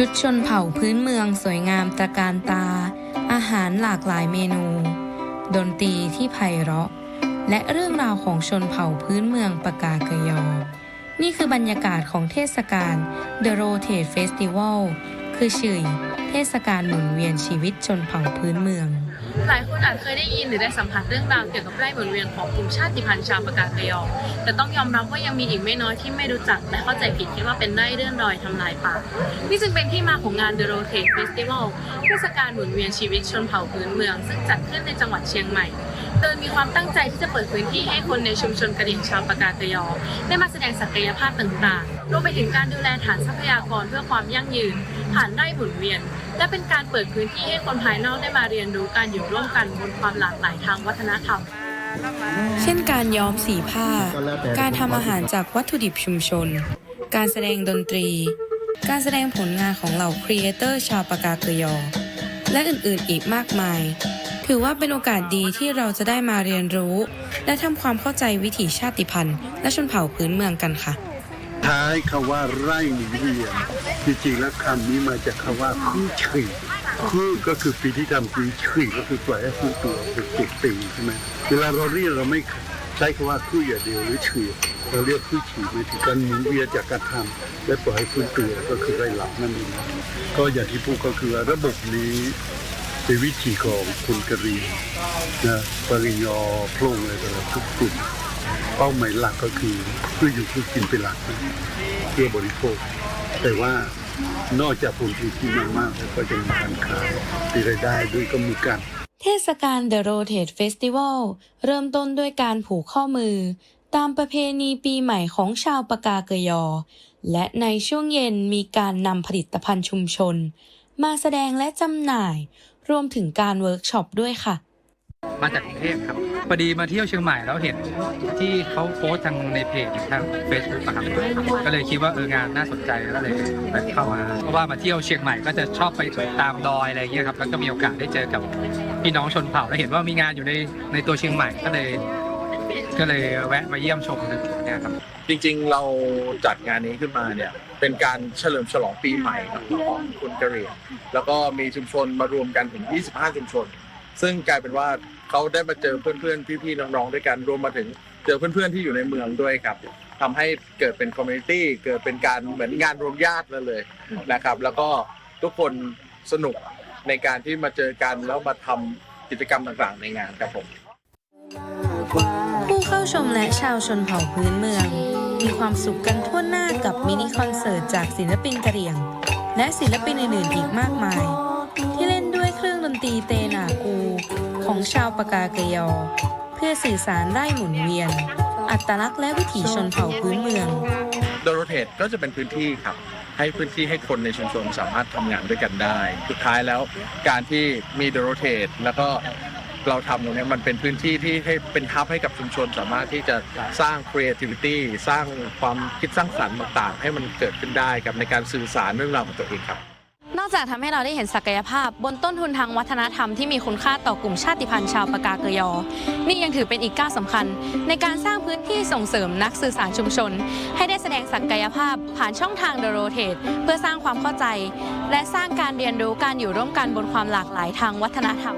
ชุดชนเผ่าพื้นเมืองสวยงามตระการตา อาหารหลากหลายเมนู ดนตรีที่ไพเราะ และเรื่องราวของชนเผ่าพื้นเมืองปากาเกยอ นี่คือบรรยากาศของเทศกาล The Rotate Festival คือชื่อเทศกาลหมุนเวียนชีวิตชนเผ่าพื้นเมือง หลายคนอาจเคยได้ยินหรือได้สัมผัสเรื่องราวเกี่ยวกับไร่หมุนเวียนของกลุ่มชาติพันธุ์ชาวปากาเกยอแต่ต้องยอมรับว่ายังมีอีกไม่น้อยที่ไม่รู้จักและเข้าใจผิดคิดว่าเป็นไร่เลื่อนรอยทำลายป่า นี่จึงเป็นที่มาของงาน The Rotate Festival เทศกาลหมุนเวียนชีวิตชนเผ่าพื้นเมือง ซึ่งจัดขึ้นในจังหวัดเชียงใหม่ โดยมีความตั้งใจที่จะเปิดพื้นที่ให้คนในชุมชนกระเหรี่ยงชาวปากาเกยอได้มาแสดงศักยภาพต่างๆ รวมไปถึงการดูแลฐานทรัพยากรเพื่อความยั่งยืนผ่านไร่หมุนเวียน และเป็นการเปิดพื้นที่ให้คนภายนอกได้มาเรียนรู้การอยู่ร่วมกันบนความหลากหลายทางวัฒนธรรม เช่นการย้อมสีผ้า การทำอาหารจากวัตถุดิบชุมชน การแสดงดนตรี การแสดงผลงานของเหล่าครีเอเตอร์ชาวปากาเกยอ และอื่นๆอีกมากมายถือว่าเป็นโอกาสดีที่เราจะได้มาเรียนรู้ และทำความเข้าใจวิถีชาติพันธุ์ และชนเผ่าพื้นเมืองกันค่ะ ท้ายคำว่าไร่หมุนเวียนจริงๆแล้วคำนี้มาจากคำว่าคู่ฉี่คู่ก็คือปีที่ทำคือฉี่ก็คือปล่อยให้คู่ตัวคือติดปีใช่ไหมเวลาเราเรียกเราไม่ใช้คำว่าคู่อย่างเดียวหรือฉี่เราเรียกคู่ฉี่หมายถึงการหมุนเวียนจากการทำและปล่อยให้ฟื้นตัวก็คือไร่หลับนั่นเองก็อย่างที่พูดก็คือระบบนี้เป็นวิธีของคุณกะเหรียงนะปริญญอโพร่งอะไรต่างๆทุกกลุ่ม เป้าหมายหลักก็คือเพื่ออยู่เพื่อกินเป็นหลักนะเพื่อบริโภค แต่ว่านอกจากผลผลิตที่มากๆแล้วก็จะมีการขายมีรายได้ด้วยก็มีการเทศกาล The Rotate Festival เริ่มต้นด้วยการผูกข้อมือ ตามประเพณีปีใหม่ของชาวปากาเกยอ และในช่วงเย็นมีการนำผลิตภัณฑ์ชุมชน มาแสดงและจำหน่าย รวมถึงการเวิร์กช็อปด้วยค่ะ มาจากกรุงเทพครับพอดีมาเที่ยวเชียงใหม่แล้วเห็นที่เขาโพสต์ทางในเพจทางเฟซบุ๊กครับก็เลยคิดว่าเอองานน่าสนใจก็เลยไปเข้ามาเพราะว่ามาเที่ยวเชียงใหม่ก็จะชอบไปตามดอยอะไรอย่างเงี้ยครับแล้วก็มีโอกาสได้เจอกับพี่น้องชนเผ่าแล้วเห็นว่ามีงานอยู่ในในตัวเชียงใหม่ก็เลยก็เลยแวะมาเยี่ยมชมนี่ยครับ จริงๆเราจัดงานนี้ขึ้นมาเนี่ยเป็นการเฉลิมฉลองปีใหม่ของคุณกะเหรี่ยงแล้วก็มีชุมชนมารวมกันถึง 25 ชุมชน ซึ่งกลายเป็นว่าเขาได้มาเจอเพื่อนๆพี่ๆน้องๆด้วยกันรวมมาถึงเจอเพื่อนๆที่อยู่ในเมืองด้วยครับทำให้เกิดเป็นคอมมูนิตี้เกิดเป็นการเหมือนงานรวมญาตินั่นเลยนะครับ แล้วก็ทุกคนสนุกในการที่มาเจอกันแล้วมาทำกิจกรรมต่างๆในงานครับผม ผู้เข้าชมและชาวชนเผ่าพื้นเมือง มีความสุขกันทั่วหน้ากับมินิคอนเสิร์ตจากศิลปินกะเหรี่ยง และศิลปินอื่นๆอีกมากมาย ที่เล่นด้วยเครื่องดนตรีเตน ของชาวปากาเกยอ เพื่อสื่อสารไร่หมุนเวียน อัตลักษณ์และวิถีชนเผ่าพื้นเมือง โดโรเทตก็จะเป็นพื้นที่ครับ ให้พื้นที่ให้คนในชุมชนสามารถทำงานด้วยกันได้ สุดท้ายแล้วการที่มีโดโรเทตแล้วก็เราทำตรงนี้มันเป็นพื้นที่ที่ให้เป็นทับให้กับชุมชน สามารถที่จะสร้าง creativity สร้างความคิดสร้างสรรค์ต่างๆ ให้มันเกิดขึ้นได้กับในการสื่อสารเรื่องราวของตัวเองครับ อกจากทำให้เราได้เห็นศักยภาพ บนต้นทุนทางวัฒนธรรมที่มีคุณค่าต่อกลุ่มชาติพันธุ์ชาวปากาเกยอ นี่ยังถือเป็นอีกก้าวสำคัญ ในการสร้างพื้นที่ส่งเสริมนักสื่อสารชุมชน ให้ได้แสดงศักยภาพผ่านช่องทางเดโรเทตเพื่อสร้างความเข้าใจ และสร้างการเรียนรู้การอยู่ร่วมกันบนความหลากหลายทางวัฒนธรรม